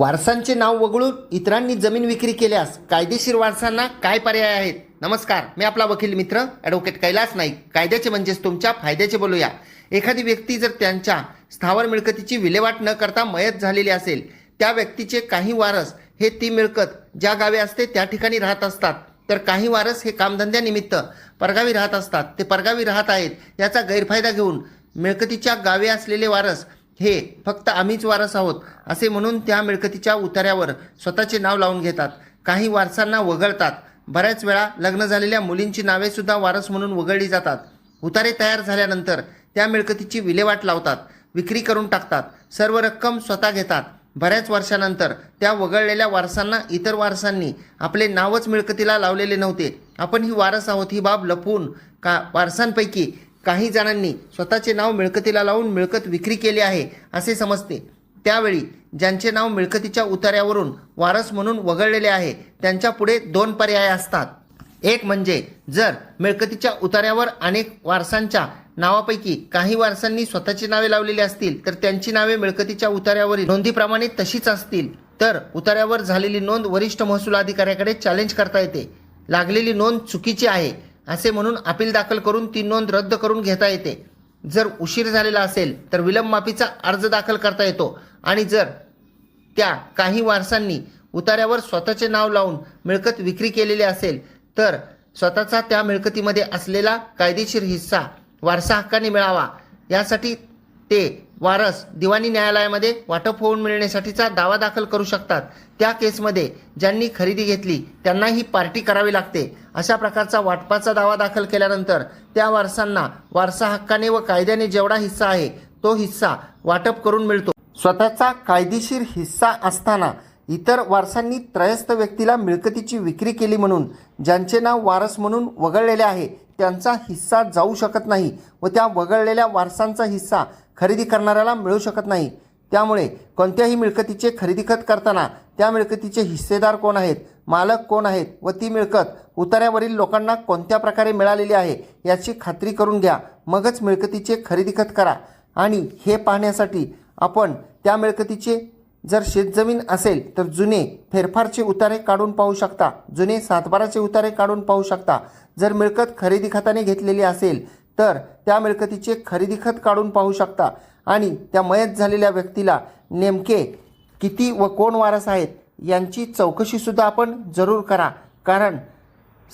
वारसांचे नाव वगळून इतरांनी जमीन विक्री केल्यास कायदेशीर वारसांना काय पर्याय आहेत? नमस्कार मी आपला वकील मित्र ॲडव्होकेट कैलास नाईक. कायद्याचे म्हणजेच तुमच्या फायद्याचे बोलूया. एखादी व्यक्ती जर त्यांच्या स्थावर मिळकतीची विल्हेवाट न करता मयत झालेली असेल त्या व्यक्तीचे काही वारस हे ती मिळकत ज्या गावी असते त्या ठिकाणी राहत असतात. तर काही वारस हे कामधंद्यानिमित्त परगावी राहत असतात. ते परगावी राहत आहेत याचा गैरफायदा घेऊन मिळकतीच्या गावी असलेले वारस हे फक्त आम्हीच वारस आहोत असे म्हणून त्या मिळकतीच्या उतार्यावर स्वतःचे नाव लावून घेतात. काही वारसांना वगळतात. बऱ्याच वेळा लग्न झालेल्या मुलींची नावेसुद्धा वारस म्हणून वगळली जातात. उतारे तयार झाल्यानंतर त्या मिळकतीची विल्हेवाट लावतात विक्री करून टाकतात सर्व रक्कम स्वतः घेतात. बऱ्याच वर्षानंतर त्या वगळलेल्या वारसांना इतर वारसांनी आपले नावच मिळकतीला लावलेले नव्हते. आपण ही वारस आहोत ही बाब लपवून का वारसांपैकी काही जणांनी स्वतःचे नाव मिळकतीला लावून मिळकत विक्री केली आहे असे समजते. त्यावेळी ज्यांचे नाव मिळकतीच्या उतार्यावरून वारस म्हणून वगळलेले आहे त्यांच्या पुढे दोन पर्याय असतात. एक म्हणजे जर मिळकतीच्या उतार्यावर अनेक वारसांच्या नावापैकी काही वारसांनी स्वतःची नावे लावलेली असतील तर त्यांची नावे मिळकतीच्या उतार्यावरील नोंदीप्रमाणे तशीच असतील. तर उतार्यावर झालेली नोंद वरिष्ठ महसूल अधिकाऱ्याकडे चॅलेंज करता येते. लागलेली नोंद चुकीची आहे असे म्हणून अपील दाखल करून ती नोंद रद्द करून घेता येते. जर उशीर झालेला असेल तर विलंब माफीचा अर्ज दाखल करता येतो. आणि जर त्या काही वारसांनी उतार्यावर स्वतःचे नाव लावून मिळकत विक्री केलेली असेल तर स्वतःचा त्या मिळकतीमध्ये असलेला कायदेशीर हिस्सा वारसा हक्काने मिळावा. यासाठी ते वारस दिवाणी न्यायालयामध्ये वाटप होऊन मिळण्यासाठीचा दावा दाखल करू शकतात. त्या केसमध्ये ज्यांनी खरेदी घेतली त्यांना ही पार्टी करावी लागते. अशा प्रकारचा वाटपाचा दावा दाखल केल्यानंतर त्या वारसांना वारसा हक्काने व कायद्याने जेवढा हिस्सा आहे तो हिस्सा वाटप करून मिळतो. स्वतःचा कायदेशीर हिस्सा असताना इतर वारसांनी त्रयस्थ व्यक्तीला मिळकतीची विक्री केली म्हणून ज्यांचे नाव वारस म्हणून वगळलेले आहे त्यांचा हिस्सा जाऊ शकत नाही व त्या वगळलेल्या वारसांचा हिस्सा खरेदी करणाऱ्याला मिळू शकत नाही. त्यामुळे कोणत्याही मिळकतीचे खरेदी खत करताना त्या मिळकतीचे हिस्सेदार कोण आहेत मालक कोण आहेत व ती मिळकत उतार्यावरील लोकांना कोणत्या प्रकारे मिळालेली आहे याची खात्री करून घ्या. मगच मिळकतीचे खरेदी खत करा. आणि हे पाहण्यासाठी आपण त्या मिळकतीचे जर शेतजमीन असेल तर जुने फेरफारचे उतारे काढून पाहू शकता. जुने सातबाराचे उतारे काढून पाहू शकता. जर मिळकत खरेदी खताने घेतलेली असेल तर त्या मिळकतीचे खरेदी खत काढून पाहू शकता. आणि त्या मयत झालेल्या व्यक्तीला नेमके किती व कोण वारस आहेत यांची चौकशीसुद्धा आपण जरूर करा. कारण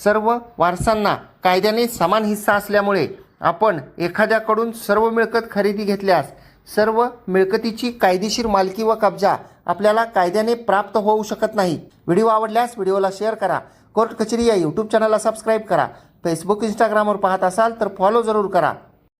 सर्व वारसांना कायद्याने समान हिस्सा असल्यामुळे आपण एखाद्याकडून सर्व मिळकत खरेदी घेतल्यास सर्व मिळकतीची कायदेशीर मालकी व कब्जा आपल्याला कायद्याने प्राप्त होऊ शकत नाही. व्हिडिओ आवडल्यास व्हिडिओला शेअर करा. कोर्ट कचेरी या यूट्यूब चॅनलला सबस्क्राईब करा. फेसबुक इंस्टाग्रामवर पाहत असाल तर फॉलो जरूर करा.